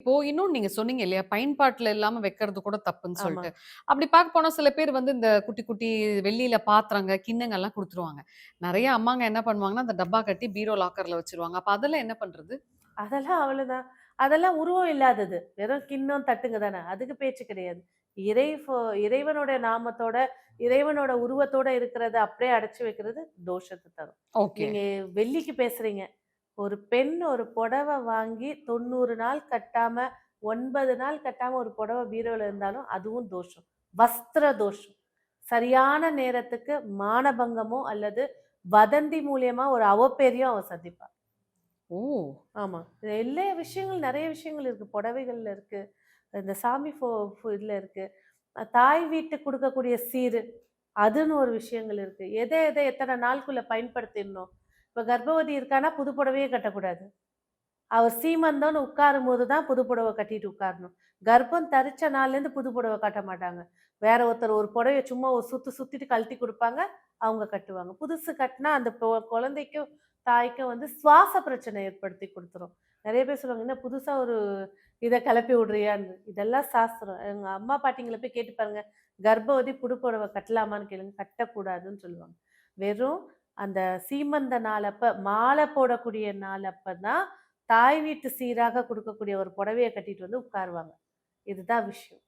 இப்போ இன்னொன்னு நீங்க சொன்னீங்க இல்லையா? பயன்பாட்டுல இல்லாம வைக்கிறது கூட தப்புன்னு ஆமா. சொல்ட்டு. அப்படி பார்க்க போனா சில பேர் வந்து இந்த குட்டி, குட்டி வெள்ளியில பாத்திரங்க, கிண்ணங்கள்லாம் குடுத்துருவாங்க. நெறைய அம்மாங்க என்ன பண்ணுவாங்கன்னா, அந்த டப்பா கட்டி பீரோ லாக்கர்ல வச்சுருவாங்க. அப்ப அதெல்லாம் என்ன பண்றது? அதெல்லாம் அவ்வளோதான். அதெல்லாம் உருவம் இல்லாதது. வெறும் கிண்ணம், தட்டுங்க தானே. அதுக்கு பேச்சு கிடையாது. இறை ஃபோ இறைவனுடைய நாமத்தோட, இறைவனோட உருவத்தோட இருக்கிறத அப்படியே அடைச்சு வைக்கிறது தோஷத்த தரும். நீங்க வெள்ளிக்கு பேசுறீங்க. ஒரு பெண் ஒரு புடவ வாங்கி 90 நாள் கட்டாம, 9 நாள் கட்டாம ஒரு புடவ பீரோல இருந்தாலும் அதுவும் தோஷம். வஸ்திர தோஷம். சரியான நேரத்துக்கு மானபங்கமோ அல்லது வதந்தி மூலியமா ஒரு அவப்பேரையும் அவ சந்திப்பா. ஓ! ஆமா. எல்லா விஷயங்கள் நெறைய விஷயங்கள் இருக்கு. புடவைகள்ல இருக்கு. இந்த சாமி ஃபோ இதுல இருக்கு. தாய் வீட்டுக்கு குடுக்கக்கூடிய சீரு, அதுன்னு ஒரு விஷயங்கள் இருக்கு. எத எத எத்தன நாளுக்குள்ள பயன்படுத்திடணும். இப்போ கர்ப்பவதி இருக்கான்னா, புது புடவையே கட்டக்கூடாது. அவர் சீமந்தோன்னு உட்காரும் போது தான் புது புடவை கட்டிட்டு உட்காரணும். கர்ப்பம் தரிச்ச நாள்லேருந்து புது புடவை கட்ட மாட்டாங்க. வேற ஒருத்தர் ஒரு புடவையை சும்மா ஒரு சுத்து சுத்திட்டு கழட்டி கொடுப்பாங்க அவங்க கட்டுவாங்க. புதுசு கட்டினா அந்த குழந்தைக்கும், தாய்க்கும் வந்து சுவாச பிரச்சனை ஏற்படுத்தி கொடுத்துரும் நிறைய பேர் சொல்லுவாங்க, "என்ன புதுசாக ஒரு இதை கிளப்பி விடுறியான்னு." இதெல்லாம் சாஸ்திரம். எங்கள் அம்மா, பாட்டிங்களை போய் கேட்டு பாருங்க. கர்ப்பவதி புது புடவை கட்டலாமான்னு கேளுங்க. கட்டக்கூடாதுன்னு சொல்லுவாங்க. வெறும் அந்த சீமந்த நாள் அப்போ மாலை போடக்கூடிய நாள் அப்போ தான், தாய் வீட்டு சீராக கொடுக்கக்கூடிய ஒரு புடவையை கட்டிட்டு வந்து உட்காருவாங்க. இதுதான் விஷயம்.